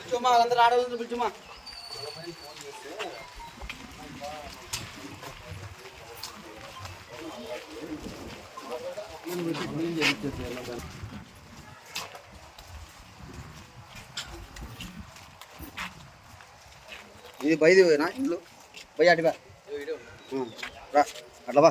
పిలుచుమా వాళ్ళందరూ ఆడవాళ్ళందరూ పిలుచుమా ఇది బయది పోయినా? ఇల్లు పోయి అటు రా అట్లా బా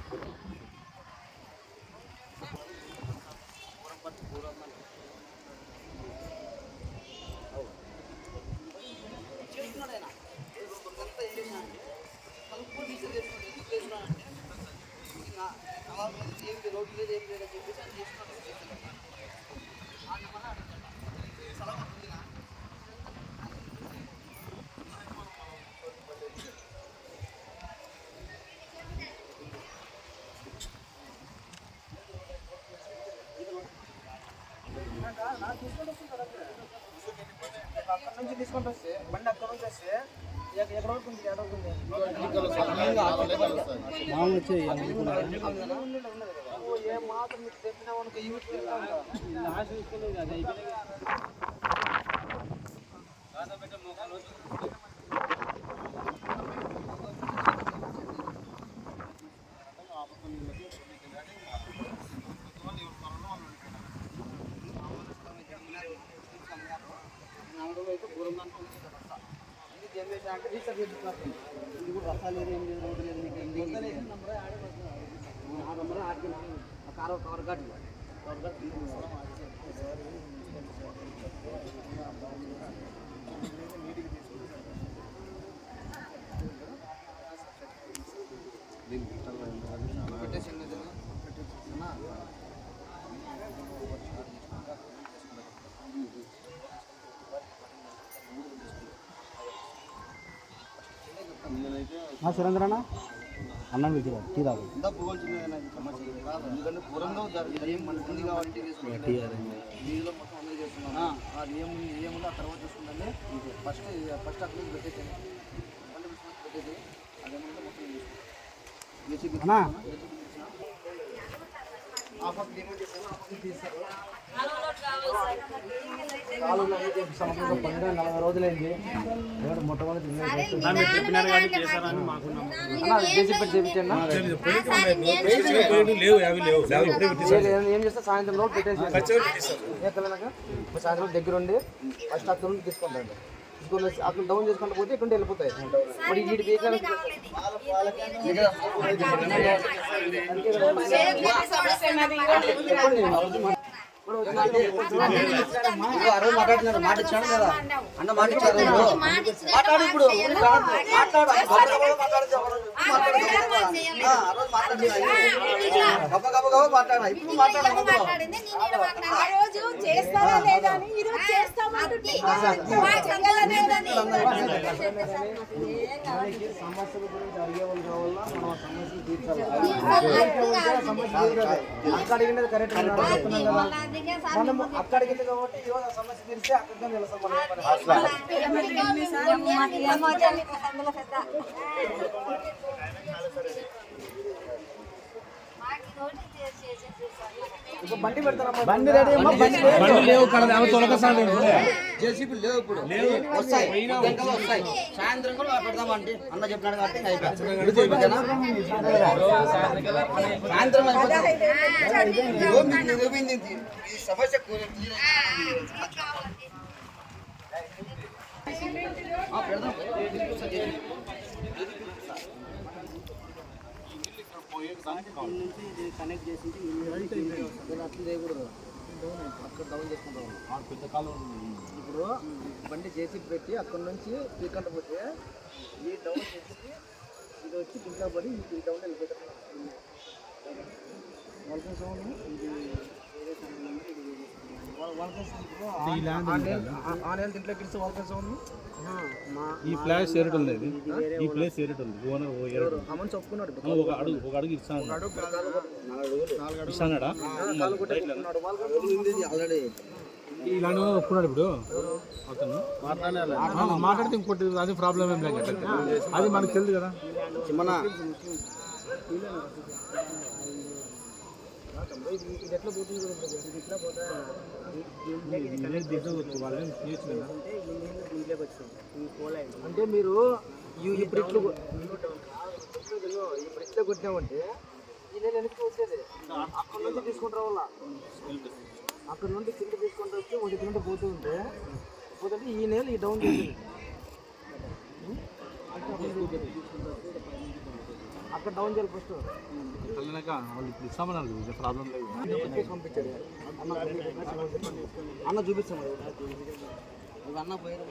అక్కడ నుంచి తీసుకుంటూ వస్తే బండి అక్కడ నుంచి వస్తే ఎక్కడ వరకు ఉంది ఎక్కడ వరకు ఉంది ఏ మాత్రం మీకు చెప్పినా సురేంద్రనా అన్నం విడిగా టీ తాగు ఇంత పూగలు చిన్నదైనా ఇది సమస్య ఇది కాదు. ఎందుకంటే పూర్వంగా జర- ఇది ఏం మనకు ఉంది కాబట్టి తీసుకుంటాం. దీనిలో అది ఏముంది ఏముందో ఆ తర్వాత చూసుకుంటే ఫస్ట్ ఫస్ట్ అక్కడ పెట్టేసాను పెట్టేసి అదేమంటే మొత్తం అన్నా? ఆ పక్క తీస్తారు కాలువలో అయితే సంవత్సరం పండుగ నలభై రోజులైంది. ఎవరు మొట్టమొదటి. ఏం- చేస్తే సాయంత్రం రోజు పెట్టేసి సాయంత్రం దగ్గర ఉండి ఫస్ట్ అక్కడ నుండి తీసుకుంటాండి తీసుకొని అక్కడ డౌన్ చేసుకుంటూ పోతే ఇక్కడ నుండి వెళ్ళిపోతాయి. మరి వీటి వెహికల్ మాట్లాడుతున్నారు మాట ఇచ్చాను కదా అన్న మాట ఇచ్చారు మాట్లాడు ఇప్పుడు మాట్లాడు ఇప్పుడు సమస్యల గురించి అడిగే కావాలా మనం ఆ సమస్యలు తీర్చాలి. అక్కడ అడిగినది కరెక్ట్ చెప్తున్నాం కదా మనం అక్కడ అడిగింది కాబట్టి ఈరోజు ఆ సమస్య తీరిస్తే అక్కడికి మనం ఇంకో బండి రెడీ అమ్మా బండి లేవు కడ ఆమె తొలగసాడు జేసీబీ లేవు ఇప్పుడు వస్తాయి ఉదయంకల్లా వస్తాయి సాయంత్రం కూడా పెడదామంటే అన్న చెప్పినాడు కాబట్టి అయిపోయింది. సాయంత్రం నిరూపించింది ఈ సమస్య కూ- ఆ, పెడదాం కనెక్ట్ చేసి అట్లా చేయకూడదు అక్కడ డౌన్ చేసుకుంటాం ఇప్పుడు బండి చేసి పెట్టి అక్కడ నుంచి పీకంట పోతే ఈ డౌన్ చేసి ఇది వచ్చి పింకా పడి ఈ డౌన్ వెళ్ళిపోతారు వాళ్ళకి సౌండ్ ఇది వేరే సౌండ్ నెంబర్ ఇది వేరే ఆన్లైన్ దీంట్లో మా ఈ ప్లేస్ ఏరట్ ఉంది ఇది. ఈ ప్లేస్ ఏరట్ ఉంది ఓనర్ ఓ. అమౌంట్ చెప్పుకున్నాడు ఒక అడుగు ఒక అడుగు ఇస్తాను ఇస్తానడా ఆల్రెడీ ఇలాంటి ఒప్పుకున్నాడు ఇప్పుడు? అతను? ఆ, మాట్లాడితే ఇంకోటి అది ప్రాబ్లం ఏం లేదు. అది మనకు తెలియదు కదా. ఇది ఎట్లా పోతుంది ఇది ఇట్లా పోతా అంటే ఈ ఈ అంటే మీరు ఈ- ఇప్పుడు ఇట్లు ఇప్పుడు ఇట్లా కొట్టినామంటే ఈ నెల వెనక్కి వచ్చేది అక్కడ నుంచి తీసుకుంటారు రావాలా అక్కడ నుండి కింద తీసుకుంటూ వచ్చి ఒకటి కింద పోతూ ఉంటే పోతుంటే ఈ నెల ఈ డౌన్ చేసింది అక్కడ డౌన్ చేయాలి ఫస్ట్ వెళ్ళినాక వాళ్ళు ఇప్పుడు ఇస్తామన్నారు కదా ప్రాబ్లం లేదు. పంపించాడు. అన్న చూపిస్తాను ఇవి అన్న పోయారు.